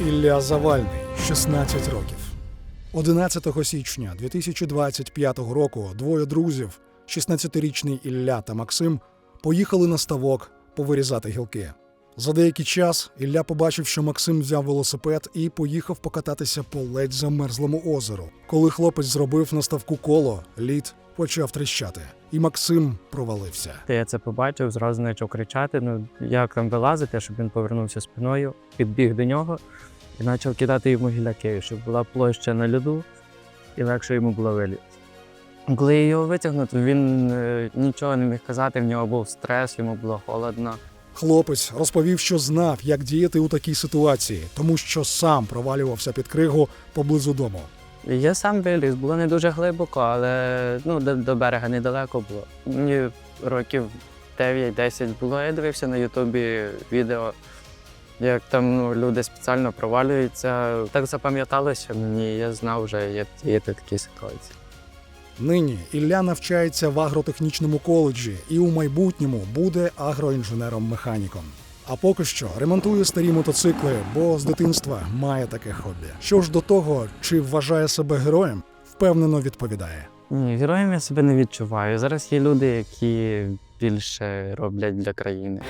Ілля Завальний, 16 років. 11 січня 2025 року двоє друзів, 16-річний Ілля та Максим, поїхали на ставок повирізати гілки. За деякий час Ілля побачив, що Максим взяв велосипед і поїхав покататися по ледь замерзлому озеру. Коли хлопець зробив на ставку коло, лід почав тріщати, і Максим провалився. Я це побачив, зразу почав кричати. Ну як там вилазити, щоб він повернувся спиною, підбіг до нього і почав кидати йому гіляки, щоб була площа на льоду і легше йому було вилізти. Коли я його витягнув, то він е, нічого не міг казати, в нього був стрес, йому було холодно. Хлопець розповів, що знав, як діяти у такій ситуації, тому що сам провалювався під кригу поблизу дому. Я сам виліз, було не дуже глибоко, але ну, до, до берега недалеко було. Мені років 9-10 було. Я дивився на Ютубі відео, як там ну, люди спеціально провалюються. Так запам'яталося мені, я знав вже, як діяти в такій ситуації. Нині Ілля навчається в агротехнічному коледжі і у майбутньому буде агроінженером-механіком. А поки що ремонтує старі мотоцикли, бо з дитинства має таке хобі. Що ж до того, чи вважає себе героєм, впевнено відповідає. Ні, героєм я себе не відчуваю. Зараз є люди, які більше роблять для країни.